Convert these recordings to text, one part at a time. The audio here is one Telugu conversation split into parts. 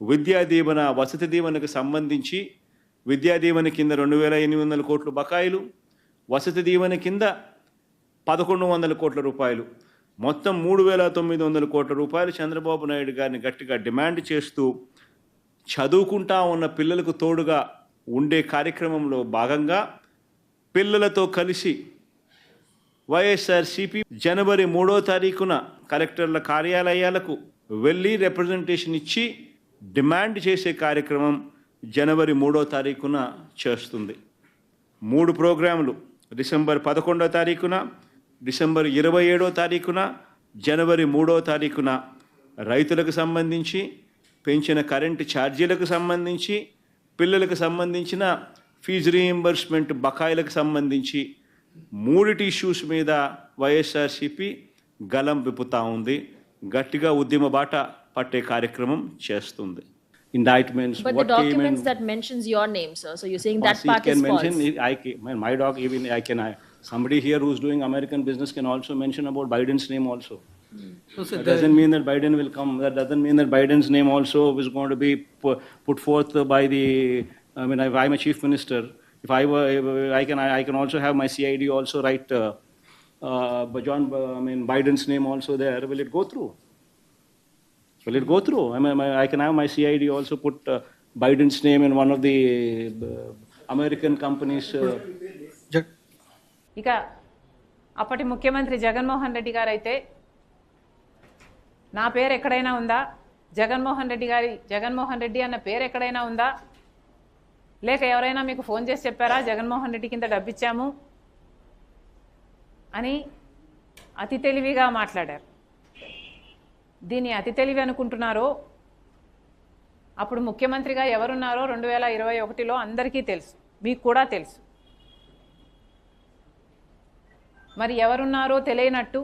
విద్యా దీవెన వసతి దీవెనకు సంబంధించి విద్యా దీవెన కింద రెండు వేల ఎనిమిది వందల కోట్లు బకాయిలు వసతి దీవెన కింద పదకొండు వందల కోట్ల రూపాయలు. మొత్తం మూడు వేల తొమ్మిది వందల కోట్ల రూపాయలు చంద్రబాబు నాయుడు గారిని గట్టిగా డిమాండ్ చేస్తూ చదువుకుంటా ఉన్న పిల్లలకు తోడుగా ఉండే కార్యక్రమంలో భాగంగా పిల్లలతో కలిసి వైఎస్ఆర్సిపి జనవరి మూడో తారీఖున కలెక్టర్ల కార్యాలయాలకు వెళ్ళి రిప్రజెంటేషన్ ఇచ్చి డిమాండ్ చేసే కార్యక్రమం జనవరి మూడో తారీఖున చేస్తుంది. మూడు ప్రోగ్రాములు డిసెంబర్ పదకొండో తారీఖున డిసెంబర్ ఇరవై ఏడో తారీఖున జనవరి మూడో తారీఖున రైతులకు సంబంధించి పెంచిన కరెంటు ఛార్జీలకు సంబంధించి పిల్లలకు సంబంధించిన ఫీజు రీఎంబర్స్మెంట్ బకాయిలకు సంబంధించి మూడిటి ఇష్యూస్ మీద వైఎస్ఆర్సిపి గలం విప్పుతా ఉంది. గట్టిగా ఉద్యమ బాట పట్టే కార్యక్రమం చేస్తుంది ఇండైట్మెంట్స్ But the documents that mentions your name, sir, so you're saying that He part can is mention, false? I, ca- my, my dog, even I can, I, somebody here who's doing American business can also mention about Biden's name also. So, sir, That the- doesn't mean that Biden will come, that doesn't mean that Biden's name also is going to be pu- put forth by the, I mean, if I'm a chief minister, if I were, I can, I can also have my CID also write, uh, uh, but John, uh, I mean, Biden's name also there, will it go through? Will it go through? I mean, my- I can have my CID also put uh, Biden's name in one of the uh, American companies. uh, ఇక అప్పటి ముఖ్యమంత్రి జగన్మోహన్ రెడ్డి గారు అయితే నా పేరు ఎక్కడైనా ఉందా? జగన్మోహన్ రెడ్డి గారి జగన్మోహన్ రెడ్డి అన్న పేరు ఎక్కడైనా ఉందా? లేక ఎవరైనా మీకు ఫోన్ చేసి చెప్పారా? జగన్మోహన్ రెడ్డి కింద డబ్బిచ్చాము? అని అతి తెలివిగా మాట్లాడారు. దీన్ని అతి తెలివి అనుకుంటున్నారో? అప్పుడు ముఖ్యమంత్రిగా ఎవరున్నారో రెండు వేల ఇరవై ఒకటిలో అందరికీ తెలుసు. మీకు కూడా తెలుసు. మరి ఎవరున్నారో తెలియనట్టు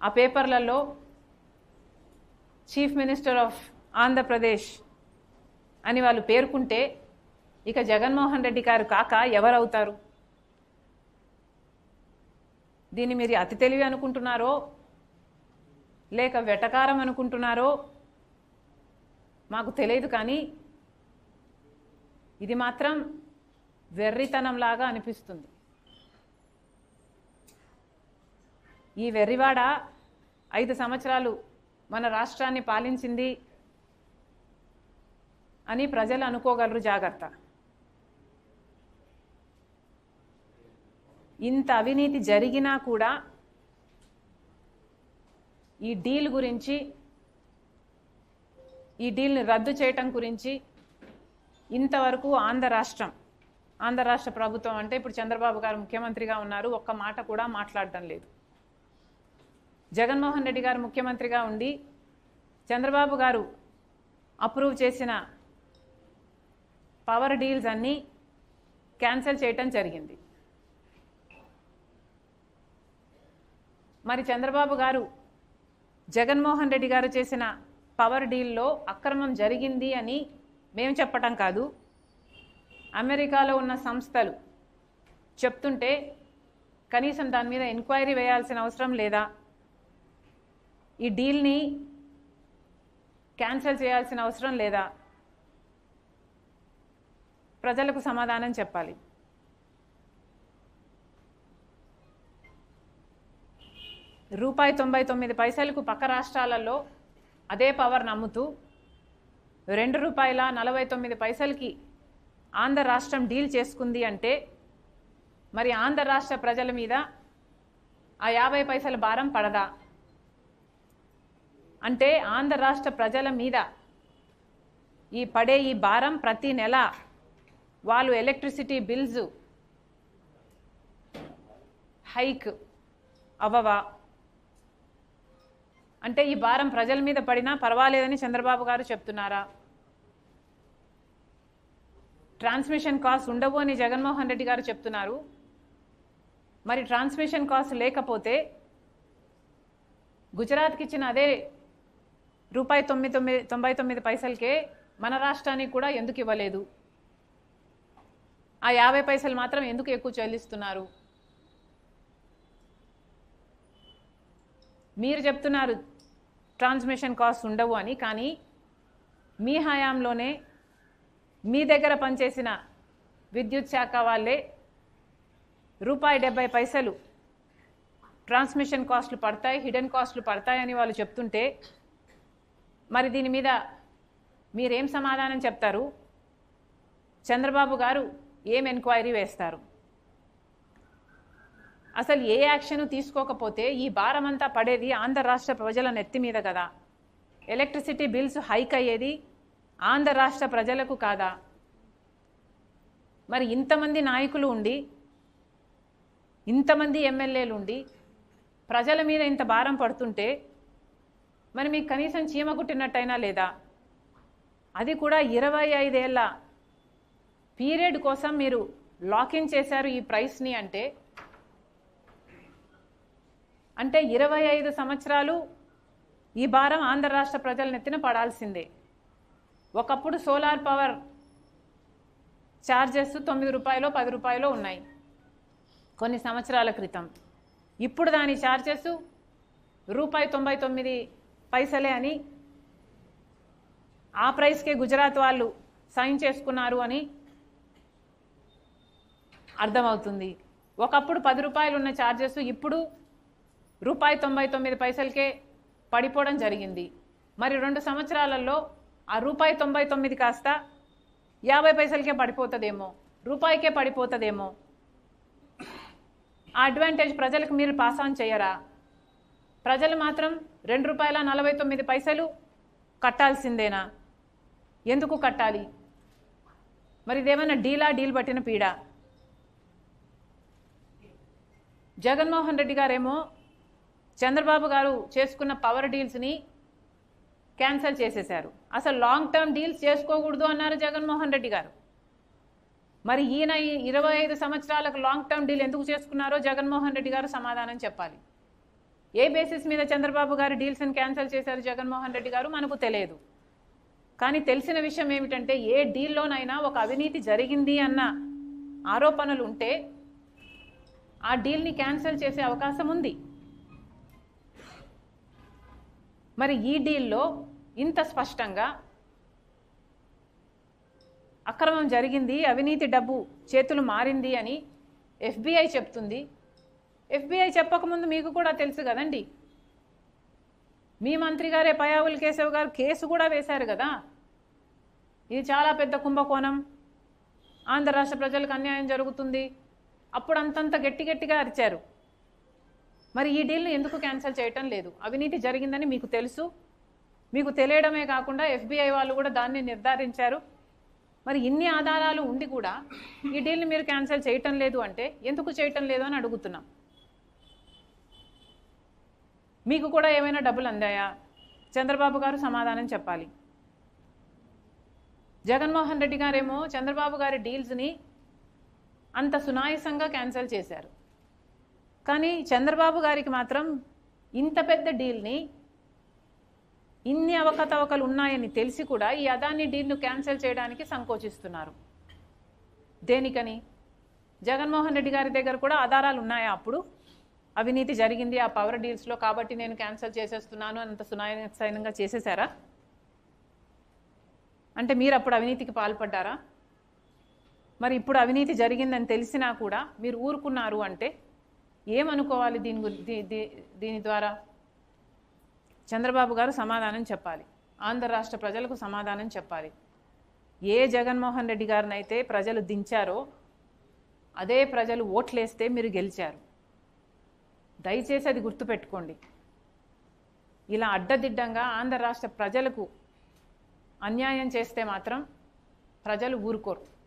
ఆ పేపర్లలో చీఫ్ మినిస్టర్ ఆఫ్ ఆంధ్రప్రదేశ్ అని వాళ్ళు పేర్కొంటే ఇక జగన్మోహన్ రెడ్డి గారు కాక ఎవరవుతారు? దీన్ని మీరు అతి తెలివి అనుకుంటున్నారో? లేక వెటకారం అనుకుంటున్నారో మాకు తెలియదు కానీ ఇది మాత్రం వెర్రితనంలాగా అనిపిస్తుంది. ఈ వెర్రివాడ ఐదు సంవత్సరాలు మన రాష్ట్రాన్ని పాలించింది అని ప్రజలు అనుకోగలరు జాగ్రత్త. ఇంత అవినీతి జరిగినా కూడా ఈ డీల్ గురించి ఈ డీల్ని రద్దు చేయటం గురించి ఇంతవరకు ఆంధ్ర రాష్ట్రం ఆంధ్ర రాష్ట్ర ప్రభుత్వం అంటే ఇప్పుడు చంద్రబాబు గారు ముఖ్యమంత్రిగా ఉన్నారు ఒక్క మాట కూడా మాట్లాడటం లేదు. జగన్మోహన్ రెడ్డి గారు ముఖ్యమంత్రిగా ఉండి చంద్రబాబు గారు అప్రూవ్ చేసిన పవర్ డీల్స్ అన్నీ క్యాన్సిల్ చేయటం జరిగింది. మరి చంద్రబాబు గారు జగన్మోహన్ రెడ్డి గారు చేసిన పవర్ డీల్లో అక్రమం జరిగింది అని మేము చెప్పటం కాదు. అమెరికాలో ఉన్న సంస్థలు చెప్తుంటే కనీసం దాని మీద ఎంక్వైరీ వేయాల్సిన అవసరం లేదా? ఈ డీల్ని క్యాన్సిల్ చేయాల్సిన అవసరం లేదా? ప్రజలకు సమాధానం చెప్పాలి. రూపాయి తొంభై తొమ్మిది పైసలకు పక్క రాష్ట్రాలలో అదే పవర్ నమ్ముతూ రెండు రూపాయల నలభై తొమ్మిది పైసలకి ఆంధ్ర రాష్ట్రం డీల్ చేసుకుంది అంటే మరి ఆంధ్ర రాష్ట్ర ప్రజల మీద ఆ యాభై పైసల భారం పడదా? అంటే ఆంధ్ర రాష్ట్ర ప్రజల మీద ఈ పడే ఈ భారం ప్రతి నెల వాళ్ళు ఎలక్ట్రిసిటీ బిల్స్ హైక్ అవ్వవా అంటే ఈ భారం ప్రజల మీద పడినా పర్వాలేదని చంద్రబాబు గారు చెప్తున్నారా? ట్రాన్స్మిషన్ కాస్ట్ ఉండవు అని జగన్మోహన్ రెడ్డి గారు చెప్తున్నారు. మరి ట్రాన్స్మిషన్ కాస్ట్ లేకపోతే గుజరాత్కి ఇచ్చిన అదే రూపాయి తొమ్మిది తొమ్మిది తొంభై తొమ్మిది పైసలకే మన రాష్ట్రానికి కూడా ఎందుకు ఇవ్వలేదు? ఆ యాభై పైసలు మాత్రం ఎందుకు ఎక్కువ చెల్లిస్తున్నారు? మీరు చెప్తున్నారు ట్రాన్స్మిషన్ కాస్ట్ ఉండవు అని కానీ మీ హయాంలోనే మీ దగ్గర పనిచేసిన విద్యుత్ శాఖ వాళ్ళే రూపాయి డెబ్బై పైసలు ట్రాన్స్మిషన్ కాస్ట్లు పడతాయి హిడెన్ కాస్ట్లు పడతాయని వాళ్ళు చెప్తుంటే మరి దీని మీద మీరేం సమాధానం చెప్తారు? చంద్రబాబు గారు ఏం ఎంక్వైరీ వేస్తారు? అసలు ఏ యాక్షన్ తీసుకోకపోతే ఈ భారం అంతా పడేది ఆంధ్ర రాష్ట్ర ప్రజల నెత్తి మీద కదా. ఎలక్ట్రిసిటీ బిల్స్ హైక్ అయ్యేది ఆంధ్ర రాష్ట్ర ప్రజలకు కాదా? మరి ఇంతమంది నాయకులు ఉండి ఇంతమంది ఎమ్మెల్యేలు ఉండి ప్రజల మీద ఇంత భారం పడుతుంటే మరి మీకు కనీసం చీమ కుట్టినట్టయినా లేదా? అది కూడా ఇరవై ఐదేళ్ళ పీరియడ్ కోసం మీరు లాకిన్ చేశారు ఈ ప్రైస్ని అంటే అంటే ఇరవై ఐదు సంవత్సరాలు ఈ భారం ఆంధ్ర రాష్ట్ర ప్రజల నెత్తిన పడాల్సిందే. ఒకప్పుడు సోలార్ పవర్ ఛార్జెస్ తొమ్మిది రూపాయలు పది రూపాయలు ఉన్నాయి కొన్ని సంవత్సరాల క్రితం. ఇప్పుడు దాని ఛార్జెస్ రూపాయి తొంభై తొమ్మిది పైసలే అని ఆ ప్రైస్కే గుజరాత్ వాళ్ళు సైన్ చేసుకున్నారు అని అర్థమవుతుంది. ఒకప్పుడు పది రూపాయలు ఉన్న ఛార్జెస్ ఇప్పుడు రూపాయి తొంభై తొమ్మిది పైసలకే పడిపోవడం జరిగింది. మరి రెండు సంవత్సరాలలో ఆ రూపాయి తొంభై తొమ్మిది కాస్త యాభై పైసలకే పడిపోతుందేమో రూపాయికే పడిపోతుందేమో. ఆ అడ్వాంటేజ్ ప్రజలకు మీరు పాస్ ఆన్ చేయరా? ప్రజలు మాత్రం రెండు రూపాయల నలభై తొమ్మిది పైసలు కట్టాల్సిందేనా? ఎందుకు కట్టాలి? మరి ఇదేమైనా డీలా డీల్ పట్టిన పీడ? జగన్మోహన్ రెడ్డి గారేమో చంద్రబాబు గారు చేసుకున్న పవర్ డీల్స్ని క్యాన్సిల్ చేసేశారు. అసలు లాంగ్ టర్మ్ డీల్స్ చేసుకోకూడదు అన్నారు జగన్మోహన్ రెడ్డి గారు. మరి ఈయన ఈ ఇరవై ఐదు సంవత్సరాలకు లాంగ్ టర్మ్ డీల్ ఎందుకు చేసుకున్నారో జగన్మోహన్ రెడ్డి గారు సమాధానం చెప్పాలి. ఏ బేసిస్ మీద చంద్రబాబు గారు డీల్స్ని క్యాన్సిల్ చేశారు జగన్మోహన్ రెడ్డి గారు మనకు తెలియదు. కానీ తెలిసిన విషయం ఏమిటంటే ఏ డీల్లోనైనా ఒక అవినీతి జరిగింది అన్న ఆరోపణలు ఉంటే ఆ డీల్ని క్యాన్సిల్ చేసే అవకాశం ఉంది. మరి ఈ డీల్లో ఇంత స్పష్టంగా అక్రమం జరిగింది అవినీతి డబ్బు చేతులు మారింది అని ఎఫ్బిఐ చెప్తుంది. ఎఫ్బిఐ చెప్పకముందు మీకు కూడా తెలుసు కదండి. మీ మంత్రి గారే పయావుల్ కేశవ్ గారు కేసు కూడా వేశారు కదా. ఇది చాలా పెద్ద కుంభకోణం. ఆంధ్ర రాష్ట్ర ప్రజలకు అన్యాయం జరుగుతుంది. అప్పుడు అంతంత గట్టి గట్టిగా అరిచారు. మరి ఈ డీల్ను ఎందుకు క్యాన్సిల్ చేయటం లేదు? అవినీతి జరిగిందని మీకు తెలుసు. మీకు తెలియడమే కాకుండా ఎఫ్బిఐ వాళ్ళు కూడా దాన్ని నిర్ధారించారు. మరి ఇన్ని ఆధారాలు ఉండి కూడా ఈ డీల్ని మీరు క్యాన్సిల్ చేయటం లేదు అంటే ఎందుకు చేయటం లేదు అని అడుగుతున్నాం. మీకు కూడా ఏమైనా డబ్బులు అందాయా? చంద్రబాబు గారు సమాధానం చెప్పాలి. జగన్మోహన్ రెడ్డి గారేమో చంద్రబాబు గారి డీల్స్ని అంత సునాయసంగా క్యాన్సిల్ చేశారు. కానీ చంద్రబాబు గారికి మాత్రం ఇంత పెద్ద డీల్ని ఇన్ని అవకతవకలు ఉన్నాయని తెలిసి కూడా ఈ అదాని డీల్ను క్యాన్సిల్ చేయడానికి సంకోచిస్తున్నారు. దేనికని? జగన్మోహన్ రెడ్డి గారి దగ్గర కూడా ఆధారాలు ఉన్నాయా అప్పుడు? అవినీతి జరిగింది ఆ పవర్ డీల్స్లో కాబట్టి నేను క్యాన్సిల్ చేసేస్తున్నాను అంత సునాయసైనంగా చేసేసారా అంటే మీరు అప్పుడు అవినీతికి పాల్పడ్డారా? మరి ఇప్పుడు అవినీతి జరిగిందని తెలిసినా కూడా మీరు ఊరుకున్నారు అంటే ఏమనుకోవాలి దీని గురి- దీ- దీ- దీని ద్వారా? చంద్రబాబు గారు సమాధానం చెప్పాలి. ఆంధ్ర రాష్ట్ర ప్రజలకు సమాధానం చెప్పాలి. ఏ జగన్మోహన్ రెడ్డి గారినైతే ప్రజలు దించారో అదే ప్రజలు ఓట్లేస్తే మీరు గెలిచారు. దయచేసి అది గుర్తుపెట్టుకోండి. ఇలా అడ్డదిడ్డంగా ఆంధ్ర రాష్ట్ర ప్రజలకు అన్యాయం చేస్తే మాత్రం ప్రజలు ఊరుకోరు.